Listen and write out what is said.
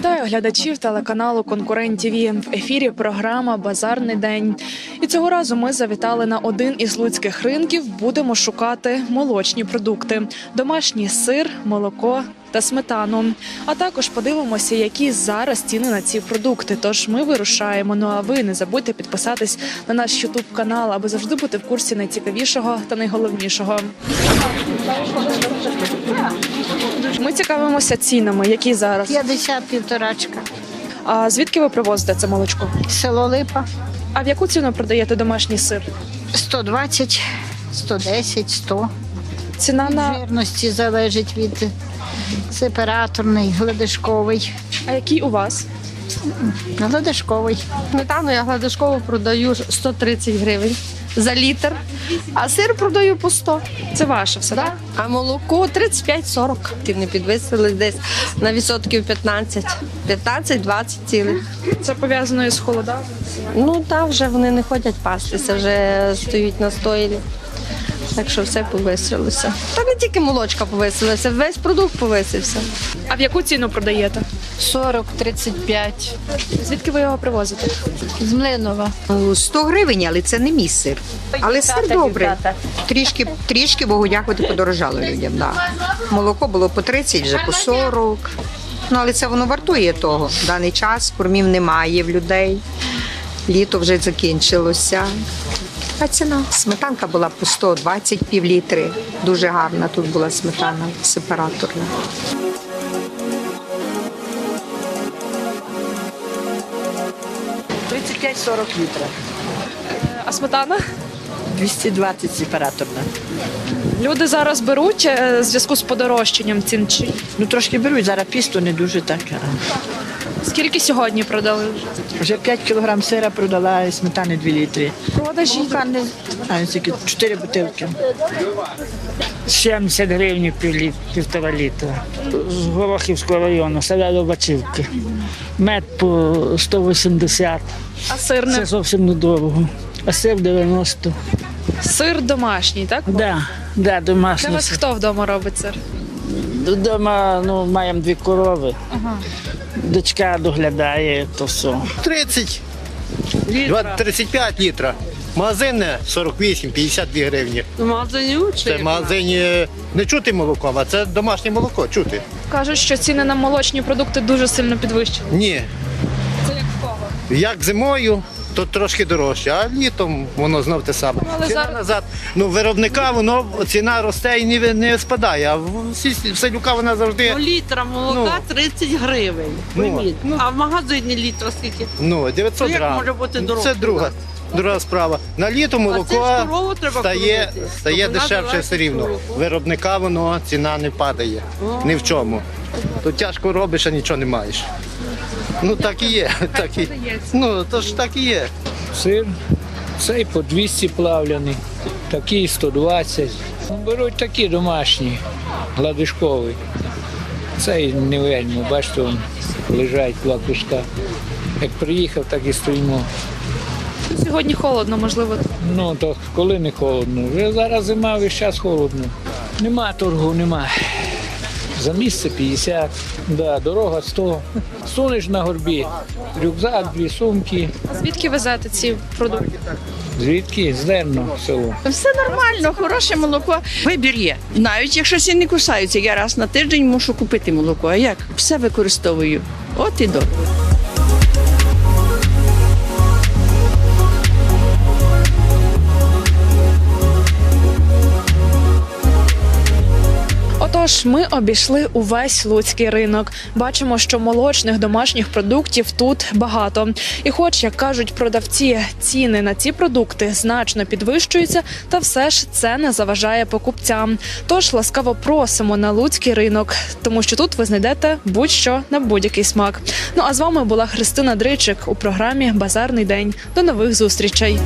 Вітаю глядачів телеканалу Конкурент ТВ. В ефірі програма Базарний день. І цього разу ми завітали на один із луцьких ринків. Будемо шукати молочні продукти: домашній сир, молоко та сметану. А також подивимося, які зараз ціни на ці продукти. Тож ми вирушаємо. Ну а ви не забудьте підписатись на наш Ютуб канал, аби завжди бути в курсі найцікавішого та найголовнішого. Ми цікавимося цінами, які зараз. 50 півторачка. А звідки ви привозите це молочко? Село Липа А в яку ціну продаєте домашній сир? 120, 110, 100. Ціна на Жирності залежить від сепараторний, гладишковий. а який у вас? Гладишковий. Сметану я гладишково продаю 130 гривень за літр, а сир продаю по 100. Це ваше все, так? А молоко 35-40. Ті не підвисили десь на відсотків 15. 15-20 цілих. Це пов'язано із холодами. Ну так, вже вони не ходять пастися, вже стоять на стойлі. Так що все повисилося. Та не тільки молочка повисилася, весь продукт повисився. А в яку ціну продаєте? 40, 35. Звідки ви його привозите? З Млинова. 100 гривень, але це не мій сир. Але сир добрий. Трішки, трішки, Богу дякувати, подорожало людям. Да. Молоко було по 30, вже по 40. Ну, але це воно вартує того. В даний час кормів немає в людей. Літо вже закінчилося. А ціна? Сметанка була по 120 пів літри. Дуже гарна тут була сметана сепараторна. 35-40 літрів. А сметана? 220 сепараторна. Люди зараз беруть е, в зв'язку з подорожчанням цін. Чи Ну трошки беруть, зараз пісто не дуже так. Скільки сьогодні продали? Вже 5 кг сира продала і сметани 2 літри. Продажі А скільки 4 бутилки. 70 гривень пів літ- півтора літра. З Горохівського району, села Лобачівки. Мед по 180. а сир Це не зовсім недорого. А сир 90. сир домашній, так? Да, да, Для домашній. вас хто вдома робить сир? Дома ну, маємо дві корови. Дочка доглядає, то все. 30, 20, 35 літра. Магазинне 48-52 гривні. В магазині Це в магазині не чути молоком, а це домашнє молоко чути. Кажуть, що ціни на молочні продукти дуже сильно підвищені. Ні. Це як в кого? Як зимою, то трошки дорожче, а літом воно знов те саме. але ціна зараз- назад. Ну, виробника воно ціна росте і не, не спадає, а в селюка вона завжди. Літра молока 30 гривень. Ну, ну. а в магазині літра скільки? Ну, 900 Ну, як грам. може бути Ну, дорожче Це друга, друга справа. На літо це ж молоко корову треба стає, кормити. стає Тобто вона дешевше все рівно. корову. Виробника воно ціна не падає. Ні в чому. То тяжко робиш, а нічого не маєш. Ну так і є. Так і, ну, то ж так і є. Сир, цей по 200 плавляний, такий 120. Ну, Беруть такі домашні, гладишковий. Цей не вельми, бачите, вон лежать два куска. Як приїхав, так і стоїмо. Сьогодні холодно, можливо. Ну, то коли не холодно. Вже зараз зима, весь час холодно. Нема торгу, нема. За місце 50, да, дорога 100. Сунеш на горбі, рюкзак, дві сумки. А звідки везете ці продукти? Звідки? З Дерно село. Все нормально, хороше молоко. Вибір є. Навіть якщо сі не кусаються, я раз на тиждень мушу купити молоко. А як? Все використовую. От і добре. Отож, ми обійшли увесь луцький ринок. Бачимо, що молочних домашніх продуктів тут багато. І, хоч як кажуть продавці, ціни на ці продукти значно підвищуються, та все ж це не заважає покупцям. Тож ласкаво просимо на луцький ринок, тому що тут ви знайдете будь-що на будь-який смак. Ну а з вами була Христина Дричик у програмі Базарний день. До нових зустрічей.